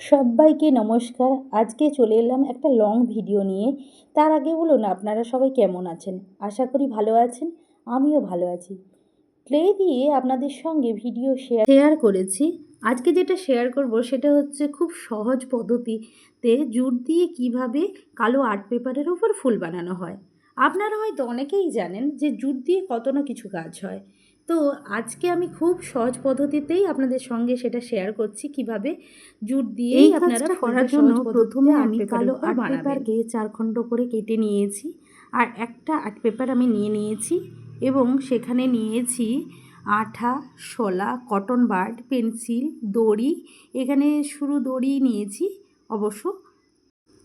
সবাইকে নমস্কার। আজকে চলে এলাম একটা লং ভিডিও নিয়ে। তার আগে বলুন, আপনারা সবাই কেমন আছেন? আশা করি ভালো আছেন, আমিও ভালো আছি। ক্লে দিয়ে আপনাদের সঙ্গে ভিডিও শেয়ার শেয়ার করেছি। আজকে যেটা শেয়ার করব, সেটা হচ্ছে খুব সহজ পদ্ধতিতে জুট দিয়ে কীভাবে কালো আর্ট পেপারের ওপর ফুল বানানো হয়। আপনারা হয়তো অনেকেই জানেন যে জুট দিয়ে কত না কিছু কাজ হয়। তো আজকে আমি খুব সহজ পদ্ধতিতেই আপনাদের সঙ্গে সেটা শেয়ার করছি কীভাবে জুট দিয়েই আপনারা করার জন্য প্রথমে আমি কালো আর্ট। পেপারকে চার খণ্ড করে কেটে নিয়েছি আর একটা আর্ট পেপার আমি নিয়ে নিয়েছি এবং সেখানে নিয়েছি আঠা শলা কটন বার্ড পেন্সিল দড়ি। এখানে শুরু দড়ি নিয়েছি অবশ্য।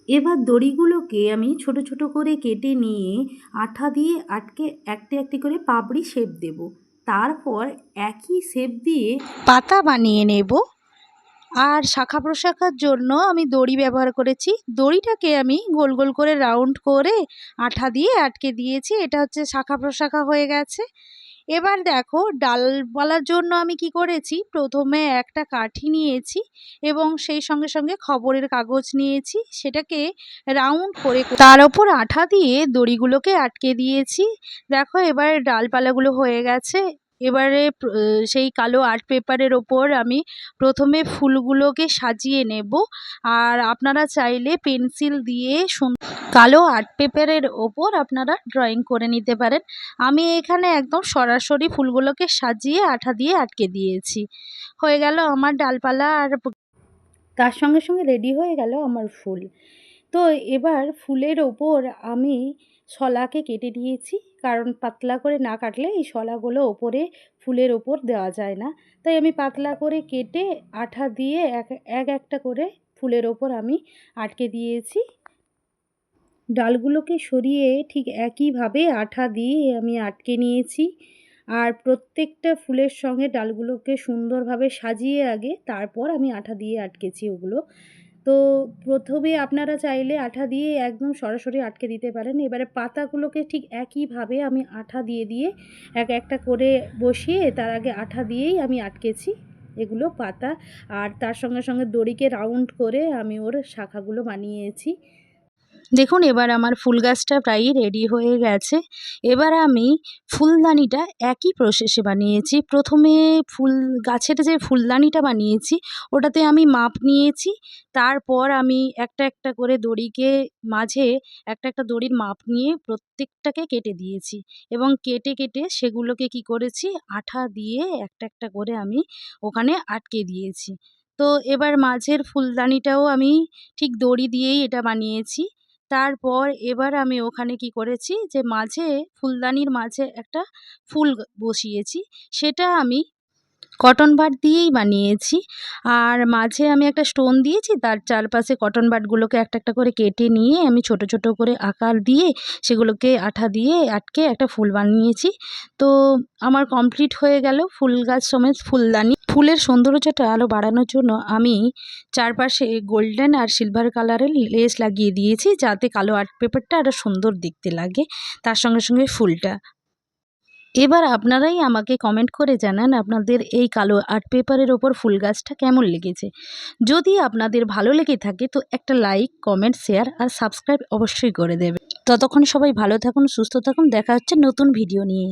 এবার দড়িগুলোকে আমি ছোট ছোট করে কেটে নিয়ে আঠা দিয়ে আটকে একটি একটি করে পাপড়ি শেপ দেব। তারপর একই শেপ দিয়ে পাতা বানিয়ে নেব। আর শাখা প্রশাখার জন্য আমি দড়ি ব্যবহার করেছি। দড়িটাকে আমি গোল গোল করে রাউন্ড করে আঠা দিয়ে আটকে দিয়েছি। এটা হচ্ছে শাখা প্রশাখা হয়ে গেছে। এবার দেখো ডালপালার জন্য আমি কি করেছি? প্রথমে একটা কাঠি নিয়েছি এবং সেই সঙ্গে সঙ্গে খবরের কাগজ নিয়েছি। সেটাকে রাউন্ড করে তার ওপর আঠা দিয়ে দড়িগুলোকে আটকে দিয়েছি। দেখো এবার ডালপালাগুলো হয়ে গেছে। এবারে সেই কালো আর্ট পেপারের ওপর আমি প্রথমে ফুলগুলোকে সাজিয়ে নেব। আর আপনারা চাইলে পেন্সিল দিয়ে কালো আর্ট পেপারের ওপর আপনারা ড্রয়িং করে নিতে পারেন। আমি এখানে একদম সরাসরি ফুলগুলোকে সাজিয়ে আঠা দিয়ে আটকে দিয়েছি। হয়ে গেল আমার ডালপালা আর তার সঙ্গে সঙ্গে রেডি হয়ে গেল আমার ফুল। তো এবার ফুলের ওপর আমি শলাকে কেটে দিয়েছি। কারণ পাতলা করে না কাটলে এই শলাগুলো ওপরে ফুলের ওপর দেওয়া যায় না। তাই আমি পাতলা করে কেটে আঠা দিয়ে এক এক একটা করে ফুলের ওপর আমি আটকে দিয়েছি। ডালগুলোকে সরিয়ে ঠিক একইভাবে আঠা দিয়ে আমি আটকে নিয়েছি। আর প্রত্যেকটা ফুলের সঙ্গে ডালগুলোকে সুন্দরভাবে সাজিয়ে আগে তারপর আমি আঠা দিয়ে আটকেছি ওগুলো। তো প্রথমে আপনারা চাইলে আঠা দিয়ে একদম সরাসরি আটকে দিতে পারেন। এবারে পাতাগুলোকে ঠিক একইভাবে আমি আঠা দিয়ে দিয়ে এক একটা করে বসিয়ে তার আগে আঠা দিয়েই আমি আটকেছি এগুলো পাতা। আর তার সঙ্গে সঙ্গে দড়িকে রাউন্ড করে আমি ওর শাখাগুলো বানিয়েছি। দেখুন, এবার আমার ফুল গাছটা প্রায়ই রেডি হয়ে গেছে। এবার আমি ফুলদানিটা একই প্রসেসে বানিয়েছি। প্রথমে ফুল, গাছের যে ফুলদানিটা বানিয়েছি, ওটাতে আমি মাপ নিয়েছি। তারপর আমি একটা একটা করে দড়িকে মাঝে একটা একটা দড়ির মাপ নিয়ে প্রত্যেকটাকে কেটে দিয়েছি। এবং কেটে কেটে সেগুলোকে কি করেছি? আঠা দিয়ে একটা একটা করে আমি ওখানে আটকে দিয়েছি। তো এবার মাঝের ফুলদানিটাও আমি ঠিক দড়ি দিয়েই এটা বানিয়েছি। তারপর এবার আমি ওখানে কি করেছি? যে মাঝে, ফুলদানির মাঝে একটা ফুল বসিয়েছি। সেটা আমি কটন বাট দিয়েই বানিয়েছি। আর মাঝে আমি একটা স্টোন দিয়েছি, তার চারপাশে কটন বাটগুলোকে একটা একটা করে কেটে নিয়ে আমি ছোট ছোট করে আকার দিয়ে সেগুলোকে আঠা দিয়ে আটকে একটা ফুল বানিয়েছি। তো আমার কমপ্লিট হয়ে গেল ফুল গাছ সমেত ফুলদানি। ফুলের সৌন্দর্যটা আলো বাড়ানোর জন্য আমি চারপাশে গোল্ডেন আর সিলভার কালারের লেস লাগিয়ে দিয়েছি, যাতে কালো আর্ট পেপারটা আরও সুন্দর দেখতে লাগে। তার সঙ্গে সঙ্গে ফুলটা এবার আপনারাই আমাকে কমেন্ট করে জানান আপনাদের এই কালো আর্ট পেপারের ওপর ফুল গাছটা কেমন লেগেছে। যদি আপনাদের ভালো লেগে থাকে তো একটা লাইক কমেন্ট শেয়ার আর সাবস্ক্রাইব অবশ্যই করে দেবে। ততক্ষণ সবাই ভালো থাকুন, সুস্থ থাকুন, দেখা হচ্ছে নতুন ভিডিও নিয়ে।